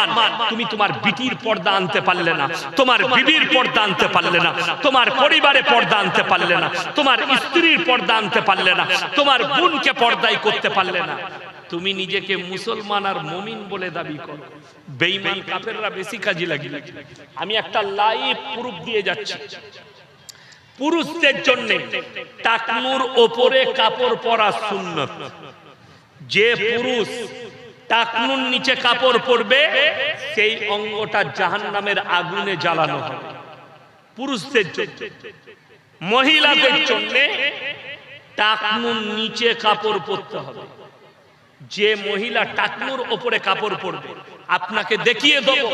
মুসলমান তুমি তোমার বিটির পর্দা আনতে পারলে না, তোমার বিবির পর্দা আনতে পারলে না, তোমার পরিবারে পর্দা আনতে পারলে না, তোমার স্ত্রীর পর্দা আনতে পারলে না, তোমার বোনকে পর্দাই করতে পারলে না। তুমি নিজেকে মুসলমান আর মমিন বলে দাবি করো। কাফেররা বেশি কাজে লাগিয়ে আমি একটা লাইভ প্রুফ দিয়ে যাচ্ছি। পুরুষদের জন্য টাকনুর ওপরে কাপড় পরা সুন্নত। যে পুরুষ টাকনুর নিচে কাপড় পরবে, সেই অঙ্গটা জাহান্নামের আগুনে জ্বালানো হবে। পুরুষদের জন্য। মহিলাদের জন্য টাকনুন নিচে কাপড় পরতে হবে। যে মহিলা টাকনুর ওপরে কাপড় পরবে, আপনাকে দেখিয়ে দেবো,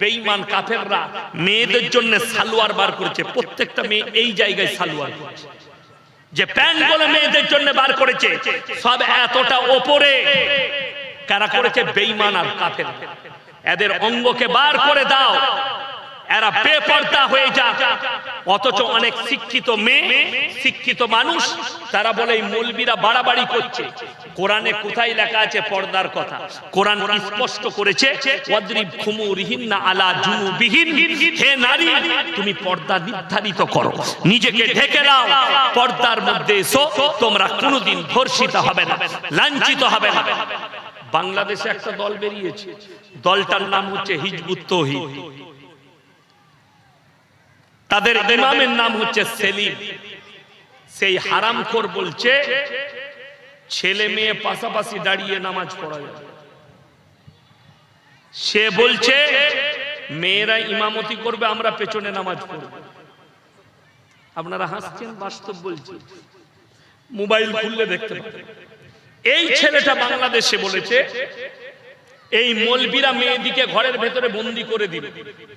বেঈমান কাফেররা মেয়েদের জন্য সালোয়ার বার করেছে। প্রত্যেকটা মেয়ে এই জায়গায় সালোয়ার করছে যে প্যান্ট বলে মেয়েদের জন্য বার করেছে, সব এতটা ওপরে। কারা করেছে বেঈমান আর কাফের? এদের অঙ্গকে বার করে দাও। এরা বেপর্দা হয়ে যাক। অথচ অনেক শিক্ষিত মেয়ে, শিক্ষিত মানুষ, তারা বলে এই মৌলবীরা বাড়াবাড়ি করছে। কোরআনে কোথায় লেখা আছে পর্দার কথা? কোরআন স্পষ্ট করেছে, ওয়াদরিব খুমুরিহিন্না আলা জুনুবিহিন। হে নারী, তুমি পর্দা নির্ধারিত করো। নিজেকে ঢেকে দাও পর্দার মধ্যে এসো। তোমরা কোনোদিন ধর্ষিত হবে না, লাঞ্ছিত হবে না। বাংলাদেশে একটা দল বেরিয়েছে। দলটার নাম হচ্ছে হিজবুত তৌহিদ। তাদের ইমামের নাম হচ্ছে সেলিম। সেই হারামখোর বলছে ছেলে মেয়ে পাশাপাশি দাঁড়িয়ে নামাজ পড়া যাবে সে বলছে মেয়েরা ইমামতি করবে আমরা পেছনে নামাজ পড়ব। আপনারা হাসছেন? বাস্তব বলছি। মোবাইল খুললে দেখতে পাবেন। এই ছেলেটা বাংলাদেশে বলেছে এই মলবিরা মেয়েদিকে ঘরের ভেতরে বন্দি করে দিবে।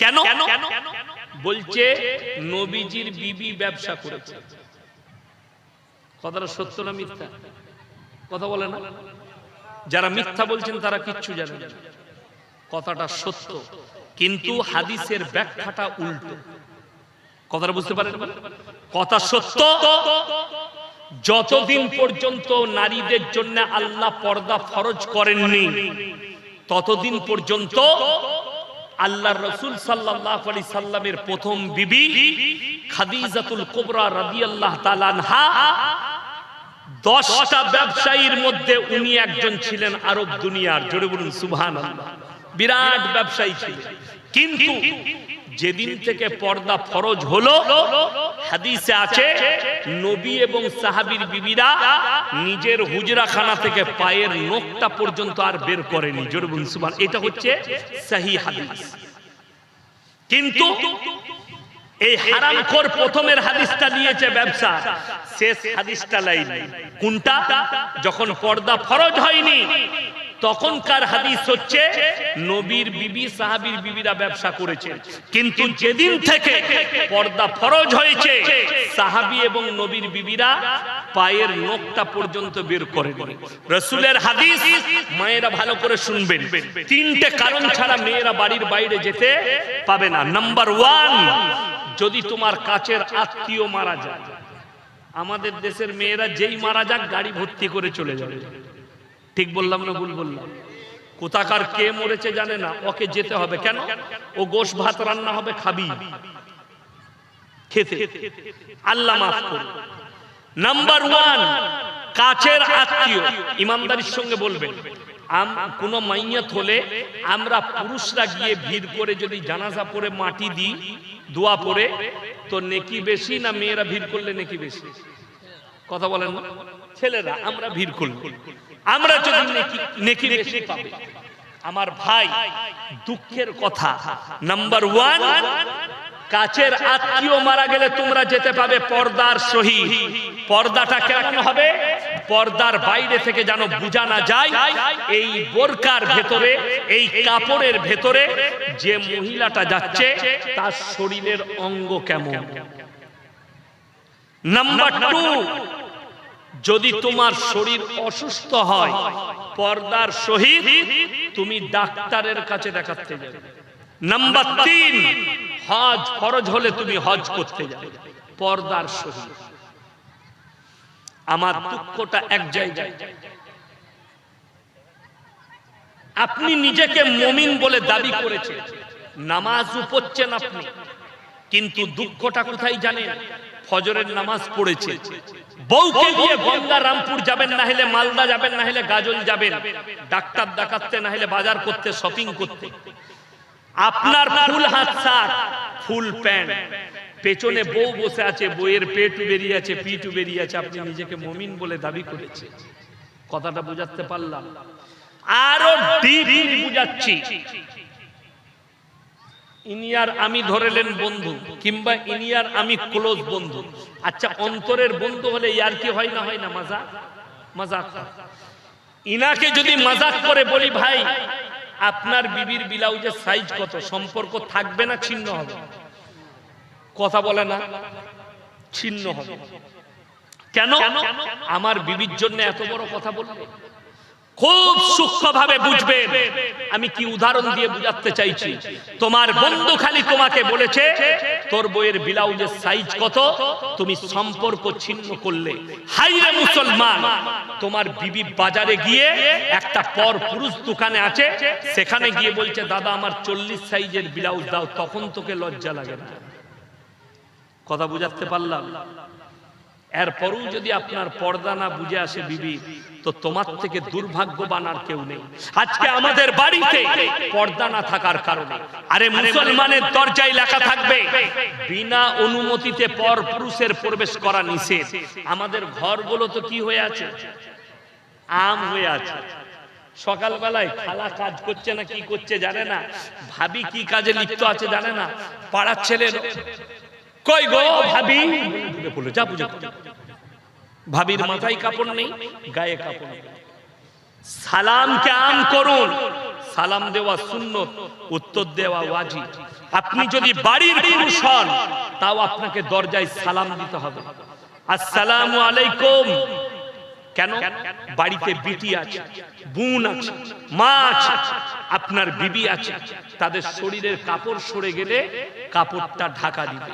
কেন? বলছে নবীজির বিবি ব্যবসা করেছে। কথাটা সত্য না মিথ্যা? কথা বলে না? যারা মিথ্যা বলছেন তারা কিচ্ছু জানে না। কথাটা সত্য কিন্তু হাদিসের ব্যাখ্যাটা উল্টো। কথাটা বুঝতে পারেন? কথা সত্য? যতদিন পর্যন্ত নারীদের জন্য আল্লাহ পর্দা ফরজ করেননি, ততদিন পর্যন্ত আল্লাহ রসুল সাল্লাহ আলি সাল্লামের প্রথম বিবি খাদিজাতুল কোবরা রাদি আল্লাহ তালানহা দশটা ব্যবসায়ীর মধ্যে উনি একজন ছিলেন আরব দুনিয়ার, জোরে বলুন সুবহান বিরাট ব্যবসায়ী ছিলেন। কিন্তু যেদিন থেকে পর্দা ফরজ হলো হাদিসে আছে, নবী এবং সাহাবীর বিবিরা নিজের হুজরাখানা থেকে পায়ের নখটা পর্যন্ত আর বের করেনি। জোরে বলুন, সুবহান, এটা হচ্ছে সহি হাদিস। কিন্তু এই হারামখোর প্রথমের হাদিসটা দিয়েছে ব্যবসা, শেষ হাদিসটা লাইনি। কোনটা? যখন পর্দা ফরজ হয়নি তখনকার হাদিস হচ্ছে, নবীর বিবি, সাহাবীর বিবিরা ব্যবসা করেছে। কিন্তু যেদিন থেকে পর্দা ফরজ হয়েছে, সাহাবী এবং নবীর বিবিরা পায়ের নখটা পর্যন্ত বের করে রসুলের হাদিস মায়েরা ভালো করে শুনবেন। তিনটে কারণ ছাড়া মেয়েরা বাড়ির বাইরে যেতে পাবে না। নাম্বার ওয়ান যদি তোমার কাছের আত্মীয় মারা যায়, আমাদের দেশের মেয়েরা যেই মারা যাক, গাড়ি ভর্তি করে চলে যাবে। ঠিক বললাম না ভুল বললাম? কোথাকার কে মরেছে জানে না, ওকে যেতে হবে কেন? ও গোশ ভাত রান্না হবে খাবি। খেতে। আল্লাহ মাফ করুন। নাম্বার ওয়ান কাছের আত্মীয়। ইমানদারির সঙ্গে বলবেন কোন মাইয়াত হলে আমরা পুরুষরা গিয়ে ভিড় করে যদি জানাজা পরে মাটি দিই, দোয়া পরে তো নেকি বেশি না মেয়েরা ভিড় করলে নেকি বেশি? কথা বলেন ছেলেরা, আমরা ভিড় করব আমরা যদি নেকি বেশি পাবে। আমার ভাই দুঃখের কথা। নাম্বার ওয়ান কাছের আত্মীয় মারা গেলে তোমরা যেতে পাবে পর্দার সহি পর্দাটা কেমন হবে? পর্দার বাইরে থেকে যেন বোঝা না যায়, এই বোরকার ভেতরে, এই কাপড়ের ভেতরে যে মহিলাটা যাচ্ছে, তার শরীরের অঙ্গ কেমন? নাম্বার টু যদি তোমার শরীর অসুস্থ হয়, পর্দার সহিত তুমি ডাক্তারের কাছে দেখাতে যাবে। নাম্বার তিন, হজ ফরজ হলে তুমি হজ করতে যাবে, পর্দার সহিত। আমার দুঃখটা এক জায়গায়। আপনি নিজেকে মমিন বলে দাবি করেছেন। নামাজ পড়ছেন আপনি। কিন্তু দুঃখটা কোথায় জানেন? ফজরের নামাজ পড়েছে। বউকে নিয়ে গঙ্গা রামপুর যাবেন না হলে মালদা যাবেন না হলে গাজল যাবেন। ডাক্তার দেখাতে না হলে বাজার করতে শপিং করতে। আপনার ফুল হাত সার ফুল প্যান্ট। পেছনে বউ বসে আছে বইয়ের পেটু বেরিয়ে আছে পিটু বেরিয়ে আছে আপনি নিজেকে মমিন বলে দাবি করেছে কথাটা বুঝাতে পারলাম। আরও ডিপ বুঝাচ্ছি। ইনিয়ার আমি ধরেলেন বন্ধু, কিংবা ইনিয়ার আমি ক্লোজ বন্ধু। আচ্ছা অন্তরের বন্ধু হলে ইয়ার কি হয় না হয় না? মজা মজাক ইনাকে যদি মজাক করে বলি, ভাই, আপনার বিবির ব্লাউজের সাইজ কত? সম্পর্ক থাকবে না, ছিন্ন হবে? কথা বলে না, ছিন্ন হবে। কেন? আমার বিবির জন্য এত বড় কথা বলবে খুব সূক্ষ্মভাবে বুঝবেন আমি কি উদাহরণ দিয়ে বুঝাতে চাইছি? তোমার বন্ধু খালি তোমাকে বলেছে, তোর বইয়ের ব্লাউজের সাইজ কত? তুমি সম্পর্ক ছিন্ন করলে। হাইরে মুসলমান! তোমার বিবি বাজারে গিয়ে একটা পর পুরুষ দোকানে আছে, সেখানে গিয়ে বলছে, দাদা, আমার চল্লিশ সাইজের ব্লাউজ দাও, তখন তোকে লজ্জা লাগে না। কথা বুঝাতে পারলাম? এরপরও যদি আপনার পর্দা না বুঝে আসে বিবি, তো তোমার থেকে দুর্ভাগ্যবান আর কেউ নেই। আজকে আমাদের বাড়িতে পর্দা না থাকার কারণে, আরে মুসলমানের দরজায় লেখা থাকবে, বিনা অনুমতিতে পর পুরুষের প্রবেশ করা নিষেধ। আমাদের ঘরগুলো তো কি হয়ে আছে? আম হয়ে আছে। সকালবেলায় খালা কাজ করছে না, কি করছে জানে না? ভাবি কি কাজে লিপ্ত আছে জানে না? পাড়ার ছেলে কই গো ভাবি বলে যা বুঝে ভাবির মাথায় কাপড় নেই গায়ে কাপড় নেই সালামকে আম করুন সালাম দেওয়া সুন্নত উত্তর দেওয়া ওয়াজি আপনি যদি বাড়ির পুরুষ হন তাও আপনাকে দরজায় সালাম দিতে হবে আসসালামু আলাইকুম কেন বাড়িতে বিটি আছে বুন আছে মা আছে আপনার বিবি আছে তাদের শরীরের কাপড় সরে গেলে কাপড়টা ঢাকা দিবে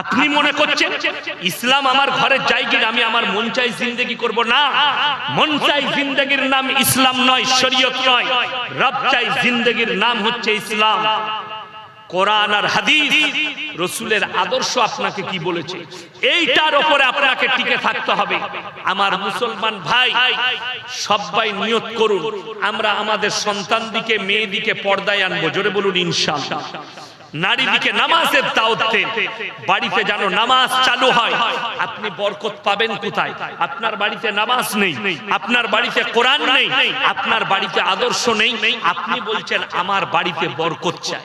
আপনি মনে করছেন ইসলাম আমার ঘরের জায়গির আমি আমার মন চাই জিন্দগি করব? না। মন চাই জিন্দগির নাম ইসলাম নয়, শরীয়ত নয়। রব চাই জিন্দগির নাম হচ্ছে ইসলাম। কোরআন আর হাদিস, রসুলের আদর্শ আপনাকে কি বলেছে? এইটার উপরে আপনাকে টিকে থাকতে হবে। আমার মুসলমান ভাই, সবাই নিয়ত করুন। আমরা আমাদের সন্তান দিকে মেয়ে দিকে পর্দায় আনব। জোরে বলুন ইনশাআল্লাহ নারী দিকে নামাজের দাওয়াত দেন বাড়িতে যেন নামাজ চালু হয়। আপনি বরকত পাবেন কোথায়? আপনার বাড়িতে নামাজ নেই, আপনার বাড়িতে কোরআন নেই, আপনার বাড়িতে আদর্শ নেই। আপনি বলছেন, আমার বাড়িতে বরকত চাই।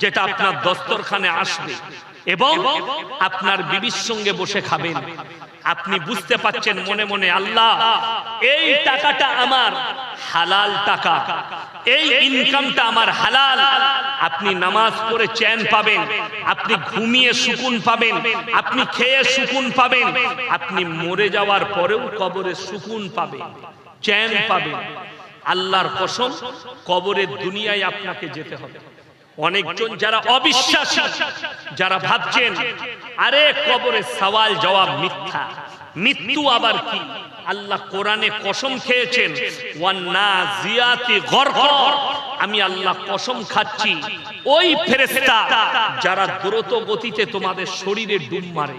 যেটা আপনার দস্তরখানে আসবে এবং আপনার বিবির সঙ্গে বসে খাবেন। আপনি বুঝতে পাচ্ছেন মনে মনে, আল্লাহ, এই টাকাটা আমার হালাল টাকা, এই ইনকামটা আমার হালাল। আপনি নামাজ পড়ে চ্যান পাবেন, আপনি ঘুমিয়ে সুকুন পাবেন, আপনি খেয়ে সুকুন পাবেন, আপনি মরে যাওয়ার পরেও কবরে সুকুন পাবেন, চ্যান পাবেন। আল্লাহর কসম, কবরের দুনিয়ায় আপনাকে যেতে হবে। অনেকজন যারা অবিশ্বাসী, যারা ভাবছেন, আরে, কবরে সওয়াল জবাব মিথ্যা। মৃত্যু আবার কি? আল্লাহ কোরআনে কসম খেয়েছেন, ওয়ান্নাজিয়াতি গরকর আমি আল্লাহ কসম খাচ্ছি, ওই ফেরেশতা যারা দ্রুত গতিতে তোমাদের শরীরে ডুব মারে।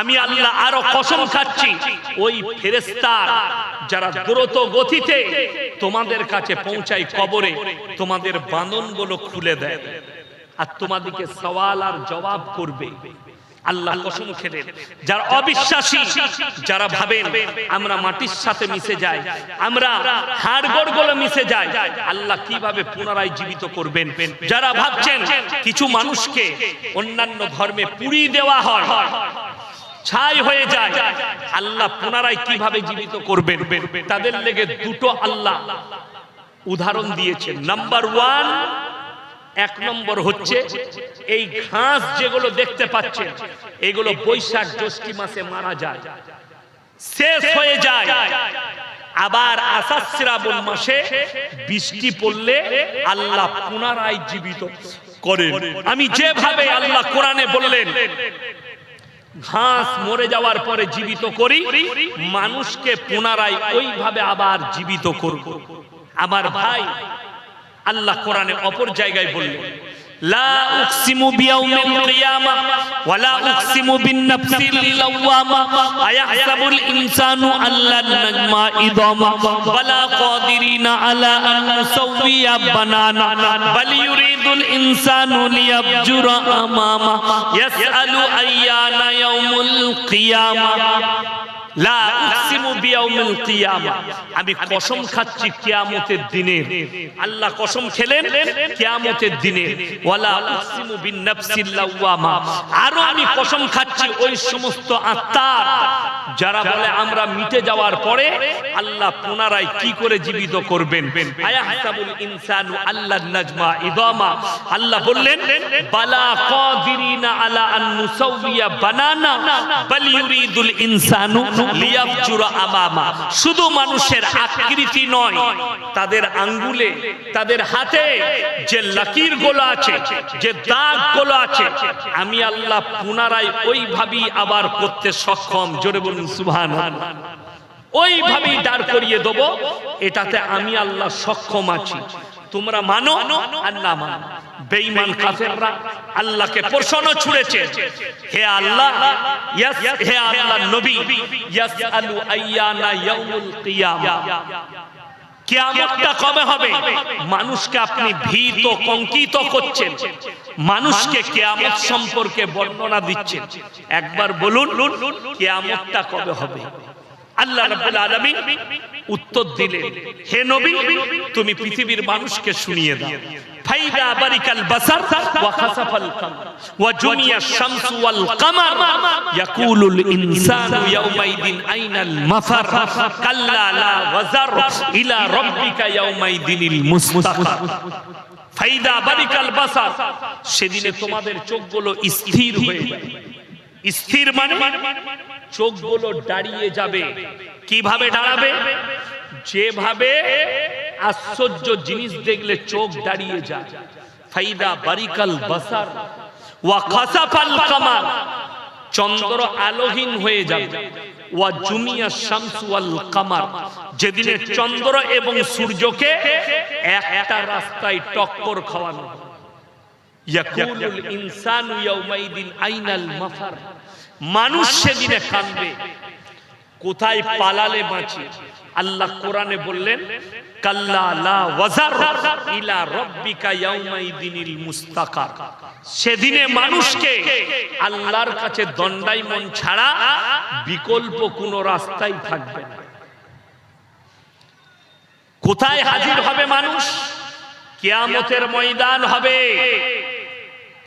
আমি আল্লাহ আরও কসম খাচ্ছি, ওই ফেরেশতা যারা দ্রুত গতিতে তোমাদের কাছে পৌঁছায় কবরে, তোমাদের বাঁধনগুলো খুলে দেয়। আর তোমাদেরকে সওয়াল আর জবাব করবে। আল্লাহ কসম খেলেন। যারা অবিশ্বাসী, যারা ভাবেন, আমরা মাটির সাথে মিশে যাই, আমরা হাড়গড়গুলো মিশে যাই, আল্লাহ কীভাবে পুনরায় জীবিত করবেন? যারা ভাবছেন কিছু মানুষকে অন্যান্য ধর্মে পুড়িয়ে দেওয়া হয়, ছাই হয়ে যায়, আল্লাহ পুনরায় কীভাবে জীবিত করবেন? তাদের লেগে দুটো আল্লাহ উদাহরণ দিয়েছেন। নাম্বার ওয়ান এক নম্বর হচ্ছে এই ঘাস যেগুলো দেখতে পাচ্ছেন, এগুলো বৈশাখ জ্যৈষ্ঠী মাসে মারা যায়। শেষ হয়ে যায়। আবার আষাঢ় শ্রাবণ মাসে বৃষ্টি পড়লে আল্লাহ পুনরায় জীবিত করেন। আমি যেভাবে আল্লাহ কোরআনে বললেন, ঘাস মরে যাওয়ার পরে জীবিত করি, মানুষকে পুনরায় ওইভাবে আবার জীবিত করব। আমার ভাই আল্লাহ কোরআনে অপর জায়গায় বললেন লা উকসিমু বিয়াউমিল কিয়ামা ওয়া লা উকসিমু বিন-নাফসিল লাওয়ামা কিয়ামা. আমি কসম খাচ্ছি কিয়ামতের দিনে। আল্লাহ কসম খেলেন কিয়ামতের দিনে। আরও আমি কসম খাচ্ছি ওই সমস্ত আত্মার যারা বলে আমরা মিটে যাওয়ার পরে আল্লাহ পুনরায় কি করে জীবিত করবেন? আল্লাহ বললেন শুধু মানুষের আকৃতি নয়, তাদের আঙ্গুলে, তাদের হাতে যে লাকিরগুলো আছে, যে দাগ গোলা আছে, আমি আল্লাহ পুনরায় ওইভাবেই আবার করতে সক্ষম। জোরে বলুন, সুবহানাল্লাহ। ওইভাবেই দাঁড় করিয়ে দেবো, এটাতে আমি আল্লাহ সক্ষম আছি। তোমরা মানো আর না মানো? বেঈমান কাফেররা আল্লাহকে প্রশ্ন ছুড়েছে। হে আল্লাহ, ইয়াস, হে আল্লাহ নবী, ইয়াসআলু আইয়ানা ইয়াউমুল কিয়ামা। কিয়ামতটা কবে হবে? মানুষকে আপনি ভীত কঙ্কিত করছেন। মানুষকে কিয়ামত সম্পর্কে বর্ণনা দিচ্ছেন। একবার বলুন, কিয়ামতটা কবে হবে? আল্লাহ রাব্বুল আলামিন উত্তর দিলেন, হে নবী, তুমি পৃথিবীর মানুষকে শুনিয়ে দাও। ফাইদা বারিকাল বাসার ওয়া খাসাফাল ওয়া জুমিয়া শামসু ওয়াল কামার। ইয়াকুলুল ইনসানু ইয়াউমাইদিন আইনাল মাফার। কাল্লা লা ওয়াজার ইলা রাব্বিকা ইয়াউমাইদিনিল ফাইদা বারিকাল বাসার। সেদিনে তোমাদের চোখগুলো স্থির হয়ে স্থির মানে? চোখগুলো দাঁড়িয়ে যাবে। কীভাবে দাঁড়াবে? যেভাবে আশ্চর্য জিনিস দেখলে চোখ দাঁড়িয়ে যায়। ফাইদা বারিকাল বাসার, ওয়া খাসাফাল কামার, চন্দ্র আলোহীন হয়ে যাবে। ওয়া জুমিয়া শামসু ওয়াল কামার, যেদিনে চন্দ্র এবং সূর্যকে একটা রাস্তায় টক্কর খাওয়ানো। ইয়াকুলুল ইনসানু ইয়াউমাইদিন আইনাল মাফার মানুষ সেদিনে কাঁদবে। কোথায় পালালে বাঁচি? আল্লাহ কোরআনে বললেন সেদিনে মানুষকে আল্লাহর কাছে দণ্ডাই দণ্ডাইমন ছাড়া বিকল্প কোন রাস্তাই থাকবে না। কোথায় হাজির হবে মানুষ? কেয়ামতের ময়দান হবে।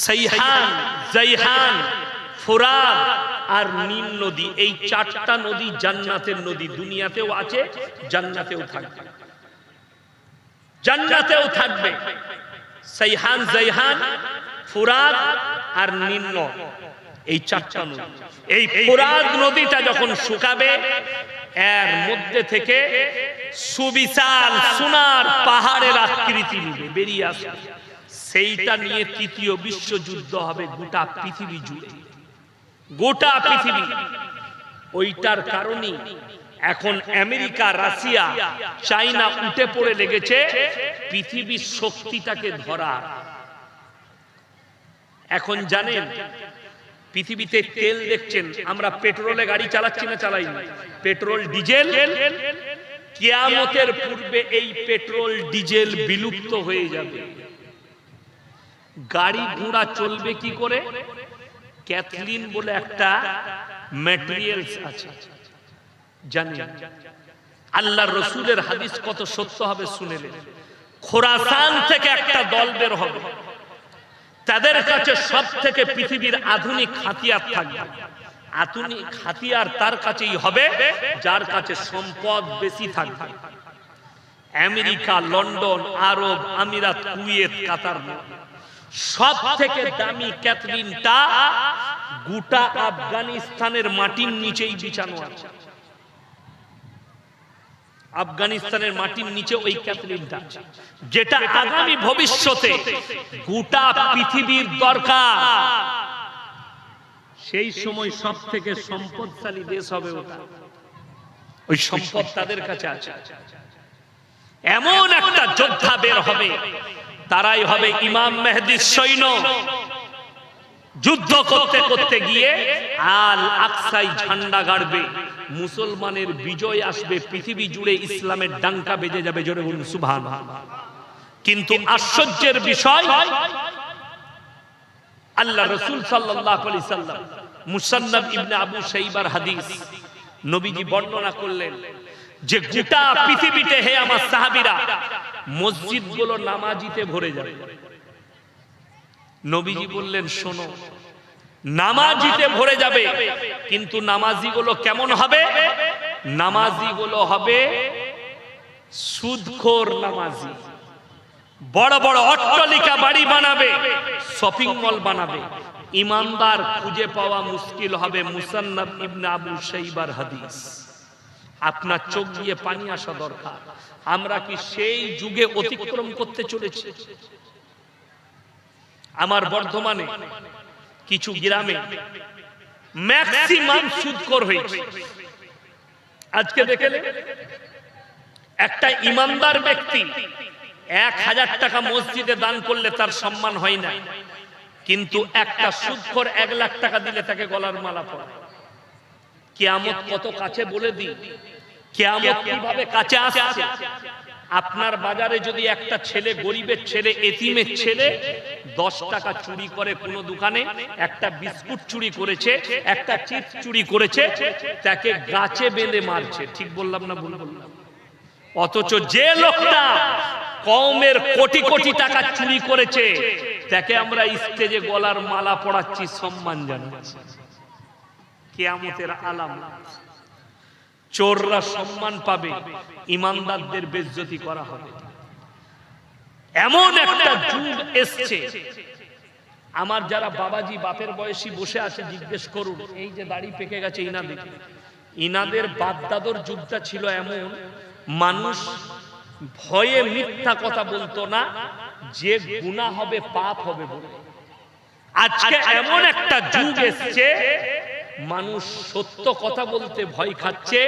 সাইহান জাইহান ফোরাদ আর নীল নদী। এই চারটা নদী জান্নাতের নদী। দুনিয়াতেও আছে, জান্নাতেও থাকবে। জান্নাতেও থাকবে। সাইহান জাইহান ফুরাদ আর নীল এই চারটা নদী। এই ফুরাদ নদীটা যখন শুকাবে, এর মধ্যে থেকে সুবিশাল, সোনার পাহাড়ের আকৃতি নিবে, বেরিয়ে আসবে। সেইটা নিয়ে তৃতীয় বিশ্বযুদ্ধ হবে গোটা পৃথিবী জুড়ে। গোটা পৃথিবী। ওইটার কারণে এখন আমেরিকা, রাশিয়া চাইনা উঠে পড়ে লেগেছে পৃথিবীর শক্তিটাকে ধরা। এখন জানেন, পৃথিবীতে তেল দেখছেন, আমরা পেট্রোলে গাড়ি চালাচ্ছি না চালাই পেট্রোল ডিজেল। কেয়ামতের পূর্বে এই পেট্রোল ডিজেল বিলুপ্ত হয়ে যাবে। গাড়ি ঘোড়া চলবে কি করে? ক্যাথলিন বলে একটা ম্যাটেরিয়ালস আছে। জানি। আল্লাহ রসুলের হাদিস কত সত্য হবে শুনেলেন খোরাসান থেকে একটা দল বের হবে। তাদের কাছে সব থেকে পৃথিবীর আধুনিক হাতিয়ার থাকবে। আধুনিক হাতিয়ার তার কাছেই হবে, যার কাছে সম্পদ বেশি থাকবে। আমেরিকা, লন্ডন, আরব, আমিরাত, কুয়েত, কাতার। সব থেকে দামি ক্যাথলিনটা গোটা আফগানিস্তানের মাটির নিচেই বিছানো আছে। আফগানিস্তানের মাটির নিচে ওই ক্যাথলিনটা যেটা আগামী ভবিষ্যতে গোটা পৃথিবীর দরকার। সেই সময় সব থেকে সম্পদশালী দেশ হবে ওটা। ওই সম্পদ তাদের কাছে আছে। এমন একটা যোদ্ধা বের হবে তারাই হবে ইমাম মেহদির সৈন্য। যুদ্ধ করতে করতে গিয়ে আল আকসাই ঝান্ডা গাড়বে। মুসলমানের বিজয় আসবে, পৃথিবী জুড়ে ইসলামের ডাঙ্কা বেজে যাবে, জোরে বলুন সুবহান কিন্তু আশ্চর্যের বিষয়, আল্লাহ রসুল সাল্লাম, মুসান্নাব ইবনে আবু শাইবার হাদিস নবীজি বর্ণনা করলেন যে গোটা পৃথিবীতে হে আমার সাহাবীরা মসজিদগুলো নামাজিতে ভরে যাবে। নবীজি বললেন, শোনো, নামাজিতে ভরে যাবে, কিন্তু নামাজিগুলো কেমন হবে? নামাজিগুলো হবে সুদখোর নামাজি। বড় বড় অট্টালিকা বাড়ি বানাবে, শপিং মল বানাবে। ইমানদার খুঁজে পাওয়া মুশকিল হবে মুসান্নাব ইবনে আবু শাইবার হাদিস। আপনার চোখ দিয়ে পানি আসা দরকার। আমরা কি সেই যুগে অতিক্রম করতে চলেছি? আমার বর্ধমানে কিছু গ্রামে ম্যাক্সিমাম সুদকর হয়েছে। আজকে দেখেলে একটা ইমানদার ব্যক্তি এক হাজার টাকা মসজিদে দান করলে তার সম্মান হয় না। কিন্তু একটা সুদখোর এক লাখ টাকা দিলে তাকে গলার মালা পড়ায় কেয়ামত কত কাছে বলে দিই? কেয়ামত কীভাবে কাছে আসছে আপনার বাজারে যদি একটা ছেলে, গরিবের ছেলে, এতিমের ছেলে দশ টাকা চুরি করে কোনো দোকানে, একটা বিস্কুট চুরি করেছে, একটা চিপস চুরি করেছে, তাকে গাছে বেঁধে মারছে। ঠিক বললাম না ভুল? বললাম অথচ যে লোকটা কমের কোটি কোটি টাকা চুরি করেছে, তাকে আমরা স্টেজে গলার মালা পড়াচ্ছি সম্মান জানাচ্ছি। কেয়ামতের আলাম। চোররা সম্মান পাবে, ইমানদারদের বেজ্জতি করা হবে। এমন একটা যুগ এসছে। আমার যারা বাবাজি, বাপের বয়সী বসে আছে, জিজ্ঞেস করুন, এই যে দাড়ি পেকে গেছে ইনাদের। ইনাদের বাপদাদর যুগটা ছিল এমন, মানুষ ভয়ে মিথ্যা কথা বলতো না, যে গুণা হবে, পাপ হবে বলে। আজকে এমন একটা যুগ এসছে মানুষ সত্য কথা বলতে ভয় খাচ্ছে,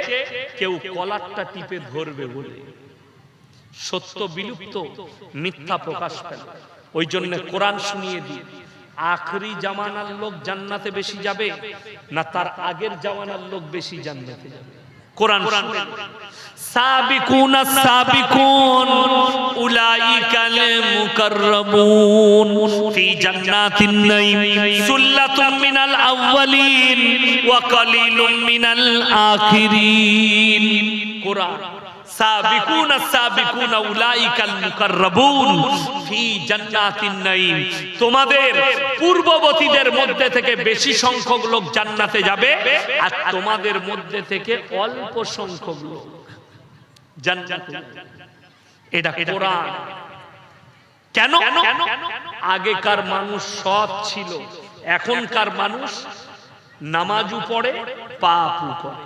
কেউ কলারটা টিপে ধরবে বলে। সত্য বিলুপ্ত, মিথ্যা প্রকাশ পেল। ওই জন্য কোরআন শুনিয়ে দিয়ে, আখরি জামানার লোক জান্নাতে বেশি যাবে, না তার আগের জামানার লোক বেশি জান্নাতে যাবে। কোরআন السابقون السابقون أولئك المقربون في جنات النعيم سلة من الأولين وقليل من الآخرين কোরআন সাবিকুন সাবিকুন উলাইকাল মুকাররাবুন ফি জান্নাতিন নাঈম তোমাদের পূর্ববর্তীদের মধ্যে থেকে বেশি সংখ্যক লোক জান্নাতে যাবে আর তোমাদের মধ্যে থেকে অল্প সংখ্যক লোক জান্নাতে। যাবে। এটা কোরআন। কেন? আগেকার মানুষ সৎ ছিল এখনকার মানুষ নামাজু পড়ে পাপু করে।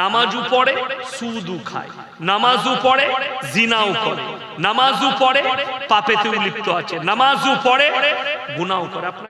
নামাজু পড়ে সুদু খায়। নামাজু পড়ে জিনাও করে। নামাজু পড়ে পাপেতে লিপ্ত আছে। নামাজু পড়ে গুনাও করে। আপনার